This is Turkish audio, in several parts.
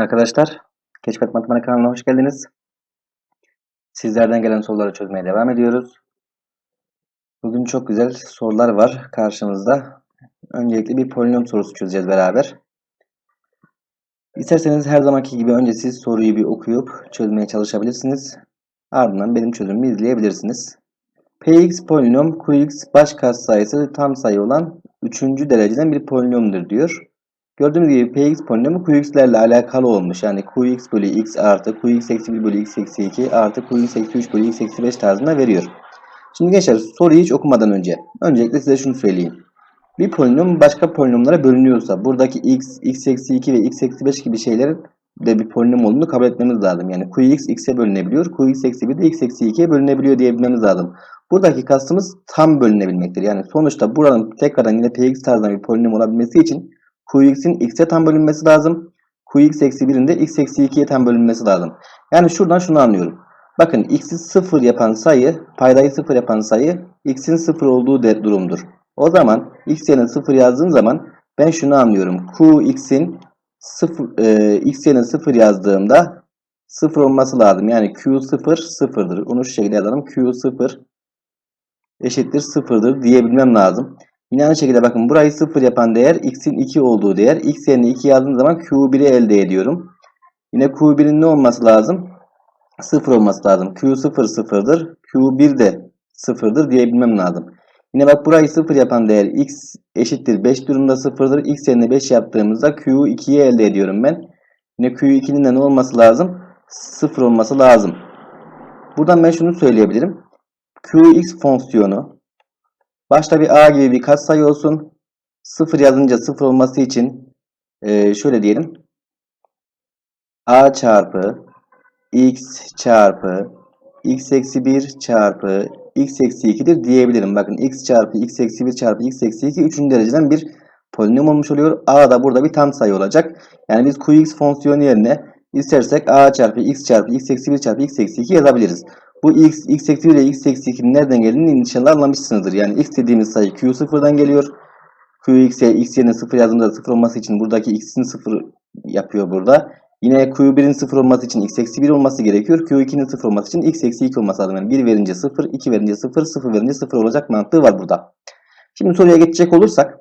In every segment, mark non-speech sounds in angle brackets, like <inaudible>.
Arkadaşlar, Keşfet Matematik kanalına hoş geldiniz. Sizlerden gelen soruları çözmeye devam ediyoruz. Bugün çok güzel sorular var karşımızda. Öncelikle bir polinom sorusu çözeceğiz beraber. İsterseniz her zamanki gibi önce siz soruyu bir okuyup çözmeye çalışabilirsiniz. Ardından benim çözümümü izleyebilirsiniz. Px polinom Qx baş katsayısı tam sayı olan 3. dereceden bir polinomdur diyor. Gördüğünüz gibi px polinomu qx'lerle alakalı olmuş. Yani qx bölü x artı qx eksi 1 bölü x eksi 2 artı qx eksi 3 bölü x eksi 5 tarzında veriyor. Şimdi gençler soruyu hiç okumadan önce öncelikle size şunu söyleyeyim. Bir polinom başka polinomlara bölünüyorsa buradaki x, x eksi 2 ve x eksi 5 gibi şeylerin de bir polinom olduğunu kabul etmemiz lazım. Yani qx x'e bölünebiliyor, qx eksi 1 de x eksi 2'ye bölünebiliyor diyebilmemiz lazım. Buradaki kastımız tam bölünebilmektir. Yani sonuçta buranın tekrardan yine px tarzında bir polinom olabilmesi için Qx'in x'e tam bölünmesi lazım. Qx eksi 1'in de x eksi 2'ye tam bölünmesi lazım. Yani şuradan şunu anlıyorum. Bakın x'i 0 yapan sayı, paydayı 0 yapan sayı x'in 0 olduğu de durumdur. O zaman x yerine 0 yazdığım zaman ben şunu anlıyorum. Qx'in 0, e, x yerine 0 yazdığımda 0 olması lazım. Yani Q0 0'dır. Onu şu şekilde yazalım. Q0 eşittir 0'dır diyebilmem lazım. Yine aynı şekilde bakın burayı 0 yapan değer x'in 2 olduğu değer. x yerine 2 yazdığım zaman q1'i elde ediyorum. Yine q1'in ne olması lazım? 0 olması lazım. q0 0'dır. q1 de 0'dır diyebilmem lazım. Yine bak burayı 0 yapan değer x eşittir 5 durumda 0'dır. x yerine 5 yaptığımızda q2'yi elde ediyorum ben. Yine q2'nin de ne olması lazım? 0 olması lazım. Buradan ben şunu söyleyebilirim. qx fonksiyonu Başta bir a gibi bir katsayı olsun. 0 yazınca 0 olması için e, şöyle diyelim. a çarpı x çarpı x eksi 1 çarpı x eksi 2'dir diyebilirim. Bakın x çarpı x eksi 1 çarpı x eksi 2 3. dereceden bir polinom olmuş oluyor. a da burada bir tam sayı olacak. Yani biz qx fonksiyonu yerine istersek a çarpı x çarpı x eksi 1 çarpı x eksi 2 yazabiliriz. Bu x, x eksi 1 ile x eksi 2'nin nereden geldiğini inşallah anlamışsınızdır. Yani x dediğimiz sayı q sıfırdan geliyor. qx'e x yerine 0 yazdığımda 0 olması için buradaki x'in 0 yapıyor burada. Yine q1'in 0 olması için x eksi 1 olması gerekiyor. q2'nin 0 olması için x eksi 2 olması lazım. Yani 1 verince 0, 2 verince 0, 0 verince 0 olacak mantığı var burada. Şimdi soruya geçecek olursak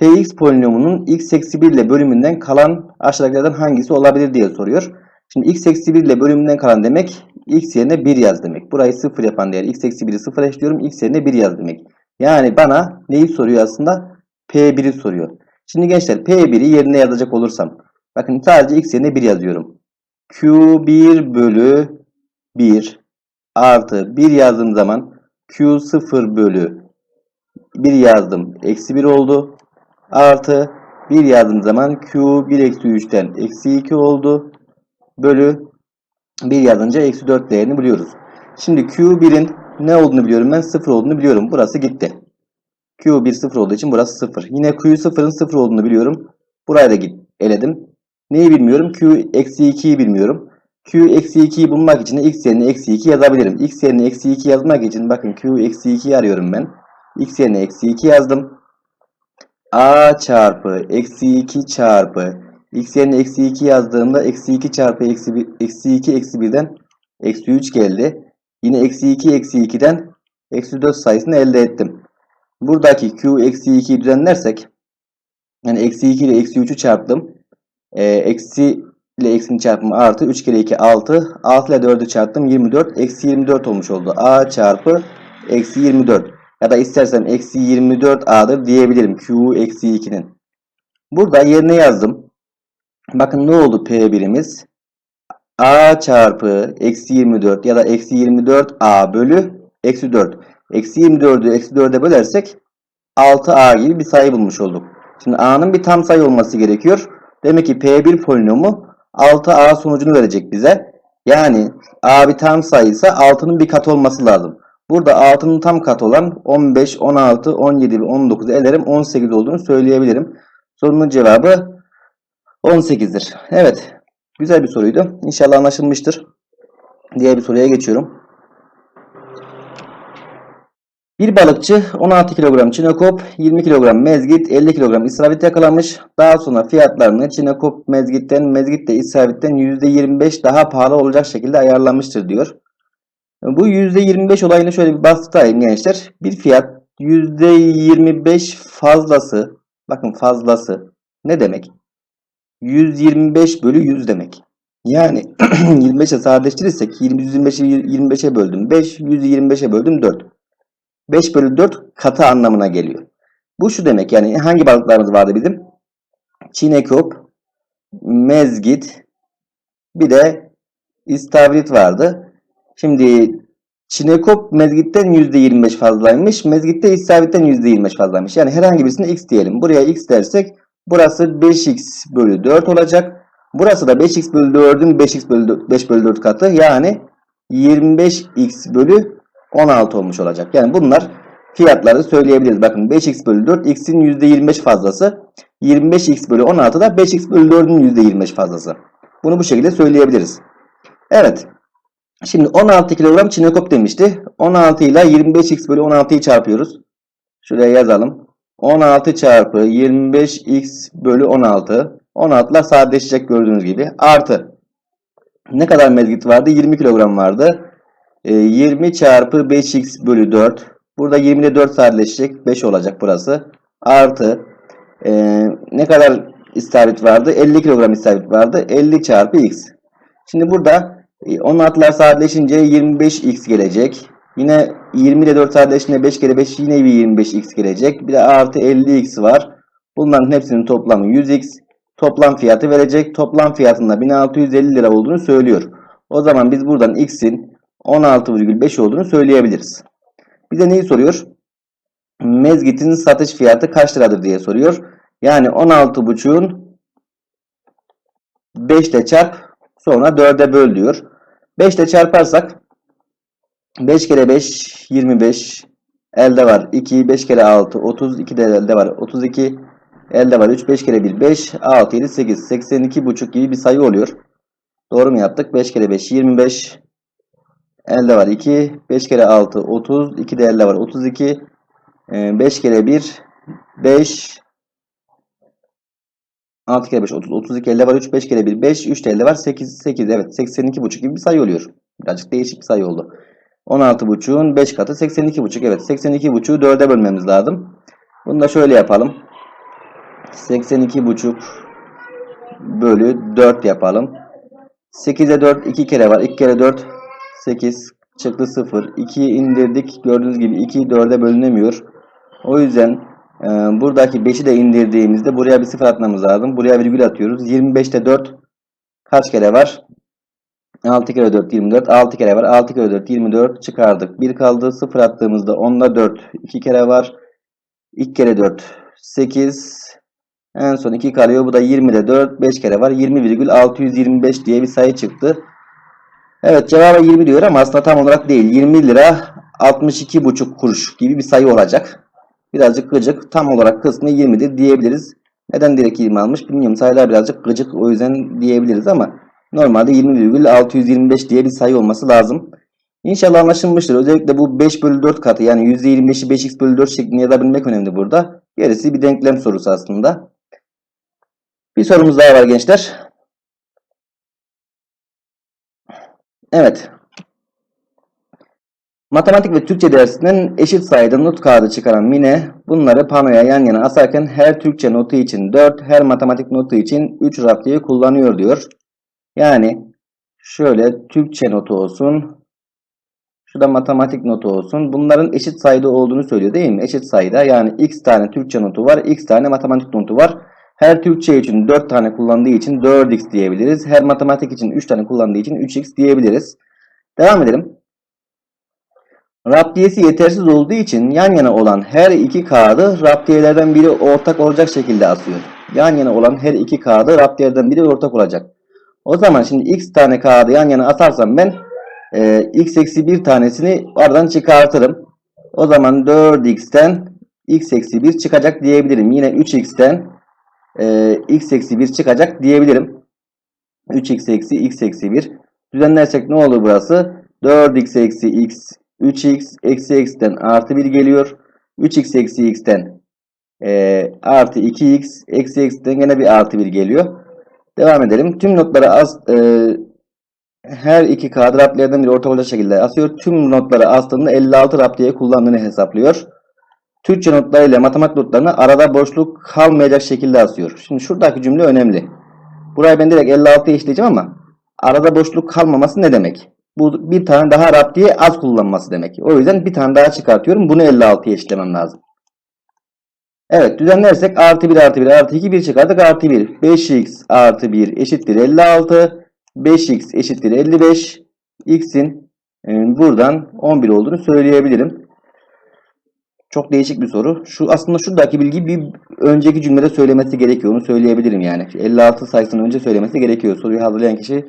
px polinomunun x eksi 1 ile bölümünden kalan aşağıdakilerden hangisi olabilir diye soruyor. Şimdi x eksi 1 ile bölümünden kalan demek x yerine 1 yaz demek. Burayı 0 yapan değer x eksi 1'i 0 eşliyorum. x yerine 1 yaz demek. Yani bana neyi soruyor aslında? P1'i soruyor. Şimdi gençler P1'i yerine yazacak olursam. Bakın sadece x yerine 1 yazıyorum. Q1 bölü 1 artı 1 yazdığım zaman Q0 bölü 1 yazdım. Eksi 1 oldu. Artı 1 yazdığım zaman Q1 eksi 3'ten eksi 2 oldu. Bölü 1 yazınca eksi 4 değerini buluyoruz. Şimdi Q1'in ne olduğunu biliyorum ben 0 olduğunu biliyorum. Burası gitti. Q1 0 olduğu için burası 0. Yine Q0'ın 0 olduğunu biliyorum. Buraya da git, eledim. Neyi bilmiyorum? Q eksi 2'yi bilmiyorum. Q eksi 2'yi bulmak için x yerine eksi 2 yazabilirim. x yerine eksi 2 yazmak için bakın Q eksi 2'yi arıyorum ben. x yerine eksi 2 yazdım. a çarpı eksi 2 çarpı x yerine eksi 2 yazdığımda eksi 2 çarpı eksi, 1, eksi 2 eksi 1'den eksi 3 geldi. Yine eksi 2 eksi 2'den eksi 4 sayısını elde ettim. Buradaki q eksi 2'yi düzenlersek yani eksi 2 ile eksi 3'ü çarptım. E, eksi ile eksinin çarpımı artı 3 kere 2 6. 6 ile 4'ü çarptım 24. Eksi 24 olmuş oldu. a çarpı eksi 24. Ya da istersem eksi 24 a'dır diyebilirim. q eksi 2'nin. Burada yerine yazdım. Bakın ne oldu P1'imiz? A çarpı eksi 24 ya da eksi 24 A bölü eksi 4. Eksi 24'ü eksi 4'e bölersek 6A gibi bir sayı bulmuş olduk. Şimdi A'nın bir tam sayı olması gerekiyor. Demek ki P1 polinomu 6A sonucunu verecek bize. Yani A bir tam sayıysa 6'nın bir katı olması lazım. Burada 6'nın tam katı olan 15, 16, 17 ve 19 ederim 18 olduğunu söyleyebilirim. Sorunun cevabı 18'dir. Evet. Güzel bir soruydu. İnşallah anlaşılmıştır. Diğer bir soruya geçiyorum. Bir balıkçı 16 kilogram çinekop, 20 kilogram mezgit, 50 kilogram isravit yakalamış. Daha sonra fiyatlarını çinekop mezgitten, mezgit de isravitten %25 daha pahalı olacak şekilde ayarlamıştır diyor. Bu %25 olayını şöyle bir bastırayım gençler. Bir fiyat %25 fazlası, bakın fazlası ne demek? 125 bölü 100 demek. Yani <clears throat> 25'e sadeleştirirsek 125'i 25'e böldüm 5, 100'ü 25'e böldüm 4. 5 bölü 4 katı anlamına geliyor. Bu şu demek yani hangi balıklarımız vardı bizim? Çinekop, mezgit, bir de istavrit vardı. Şimdi çinekop mezgitten %25 fazlaymış. Mezgitte istavritten %25 fazlaymış. Yani herhangi birisine x diyelim. Buraya x dersek burası 5x bölü 4 olacak. Burası da 5x bölü 4'ün 5x bölü 4, 5 bölü 4 katı. Yani 25x bölü 16 olmuş olacak. Yani bunlar fiyatları söyleyebiliriz. Bakın 5x bölü 4 x'in %25 fazlası. 25x bölü 16 da 5x bölü 4'ün %25 fazlası. Bunu bu şekilde söyleyebiliriz. Evet. Şimdi 16 kilogram çinekop demişti. 16 ile 25x bölü 16'yı çarpıyoruz. Şuraya yazalım. 16 çarpı 25x bölü 16. 16 ile sadeleşecek gördüğünüz gibi. Artı. Ne kadar mezgit vardı? 20 kilogram vardı. 20 çarpı 5x bölü 4. Burada 20 ile 4 sadeleşecek. 5 olacak burası. Artı. E, ne kadar istavrit vardı? 50 kilogram istavrit vardı. 50 çarpı x. Şimdi burada 16'lar sadeleşince 25x gelecek. Yine 20 ile 4 sadeleşince 5 kere 5 yine bir 25x gelecek. Bir de artı 50x var. Bunların hepsinin toplamı 100x. Toplam fiyatı verecek. Toplam fiyatında 1650 lira olduğunu söylüyor. O zaman biz buradan x'in 16,5 olduğunu söyleyebiliriz. Bize neyi soruyor? Mezgit'in satış fiyatı kaç liradır diye soruyor. Yani 16,5'un 5 ile çarp sonra 4'e böl diyor. 5 ile çarparsak 5 kere 5 25 elde var 2 5 kere 6 30 2 de elde var 32 elde var 3 5 kere 1 5 6 7 8 82 buçuk gibi bir sayı oluyor. Doğru mu yaptık? 5 kere 5 25 elde var 2 5 kere 6 30 2 de elde var 32 5 kere 1 5 6 kere 5 30 32 elde var 3 5 kere 1 5 3 de elde var 8 8 evet 82 buçuk gibi bir sayı oluyor. Birazcık değişik bir sayı oldu. 16.5'un 5 katı 82.5. Evet 82.5'u 4'e bölmemiz lazım. Bunu da şöyle yapalım. 82.5 bölü 4 yapalım. 8'e 4 2 kere var. 2 kere 4 8 çıktı 0. 2'yi indirdik. Gördüğünüz gibi 2 4'e bölünemiyor. O yüzden e, buradaki 5'i de indirdiğimizde buraya bir 0 atmamız lazım. Buraya virgül atıyoruz. 25'te 4 kaç kere var? 6 kere 4 24. 6 kere var. 6 kere 4 24 çıkardık. 1 kaldı. 0 attığımızda 10'da 4 2 kere var. 2 kere 4 8 en son 2 kalıyor. Bu da 20'de 4 5 kere var. 20,625 diye bir sayı çıktı. Evet cevaba 20 diyor ama aslında tam olarak değil. 20 lira 62,5 kuruş gibi bir sayı olacak. Birazcık gıcık. Tam olarak kısmı 20'dir diyebiliriz. Neden direkt 20 almış bilmiyorum. Sayılar birazcık gıcık o yüzden diyebiliriz ama Normalde 20,625 diye bir sayı olması lazım. İnşallah anlaşılmıştır. Özellikle bu 5 bölü 4 katı yani %25'i 5x bölü 4 şeklinde yazabilmek önemli burada. Gerisi bir denklem sorusu aslında. Bir sorumuz daha var gençler. Evet. Matematik ve Türkçe dersinden eşit sayıda not kağıdı çıkaran Mine bunları panoya yan yana asarken her Türkçe notu için 4, her matematik notu için 3 raftiye kullanıyor diyor. Yani şöyle Türkçe notu olsun. Şurada matematik notu olsun. Bunların eşit sayıda olduğunu söylüyor değil mi? Eşit sayıda. Yani x tane Türkçe notu var. x tane matematik notu var. Her Türkçe için 4 tane kullandığı için 4x diyebiliriz. Her matematik için 3 tane kullandığı için 3x diyebiliriz. Devam edelim. Raptiyesi yetersiz olduğu için yan yana olan her iki kağıdı raptiyelerden biri ortak olacak şekilde asıyor. Yan yana olan her iki kağıdı raptiyelerden biri ortak olacak. O zaman şimdi x tane kağıdı yan yana atarsam ben e, x eksi 1 tanesini aradan çıkartırım. O zaman 4x'ten x eksi 1 çıkacak diyebilirim. Yine 3x'ten e, x eksi 1 çıkacak diyebilirim. 3x eksi x eksi 1. Düzenlersek ne olur burası? 4x eksi x 3x eksi x'ten artı 1 geliyor. 3x eksi x'ten e, artı 2x eksi x'ten gene bir artı 1 geliyor. Devam edelim. Tüm notları az e, her iki kağıdı raptiyelerden biri orta şekilde asıyor. Tüm notları astığında 56 raptiye kullandığını hesaplıyor. Türkçe notlarıyla matematik notlarını arada boşluk kalmayacak şekilde asıyor. Şimdi şuradaki cümle önemli. Burayı ben direkt 56'ya işleyeceğim ama arada boşluk kalmaması ne demek? Bu bir tane daha raptiye az kullanması demek. O yüzden bir tane daha çıkartıyorum. Bunu 56'ya eşitlemem lazım. Evet düzenlersek artı 1 artı 1 artı 2 1 çıkardık artı 1. 5x artı 1 eşittir 56. 5x eşittir 55. x'in e, buradan 11 olduğunu söyleyebilirim. Çok değişik bir soru. Şu aslında şuradaki bilgi bir önceki cümlede söylemesi gerekiyor. Onu söyleyebilirim yani. 56 sayısını önce söylemesi gerekiyor. Soruyu hazırlayan kişi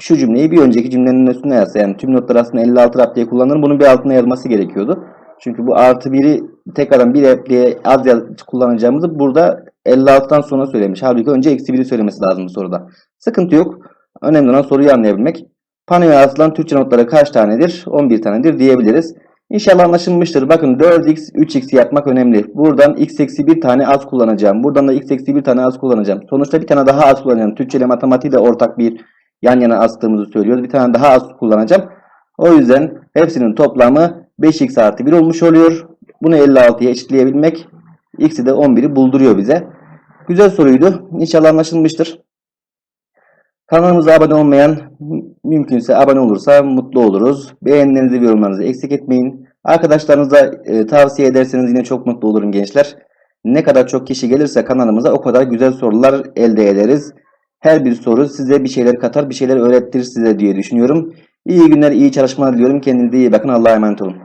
şu cümleyi bir önceki cümlenin üstüne yazsa. Yani tüm notlar aslında 56 rap diye kullanılır. Bunun bir altına yazması gerekiyordu. Çünkü bu artı 1'i tekrardan bir repliğe az kullanacağımızı burada 56'dan sonra söylemiş. Halbuki önce eksi 1'i söylemesi lazım bu soruda. Sıkıntı yok. Önemli olan soruyu anlayabilmek. Panoya asılan Türkçe notları kaç tanedir? 11 tanedir diyebiliriz. İnşallah anlaşılmıştır. Bakın 4x, 3x yapmak önemli. Buradan x eksi bir tane az kullanacağım. Buradan da x eksi bir tane az kullanacağım. Sonuçta bir tane daha az kullanacağım. Türkçe ile matematiği de ortak bir yan yana astığımızı söylüyoruz. Bir tane daha az kullanacağım. O yüzden hepsinin toplamı 5x artı 1 olmuş oluyor. Bunu 56'ya eşitleyebilmek x'i de 11'i bulduruyor bize. Güzel soruydu. İnşallah anlaşılmıştır. Kanalımıza abone olmayan mümkünse abone olursa mutlu oluruz. Beğenilerinizi ve yorumlarınızı eksik etmeyin. Arkadaşlarınıza e, tavsiye ederseniz yine çok mutlu olurum gençler. Ne kadar çok kişi gelirse kanalımıza o kadar güzel sorular elde ederiz. Her bir soru size bir şeyler katar, bir şeyler öğretir size diye düşünüyorum. İyi günler, iyi çalışmalar diliyorum. Kendinize iyi bakın. Allah'a emanet olun.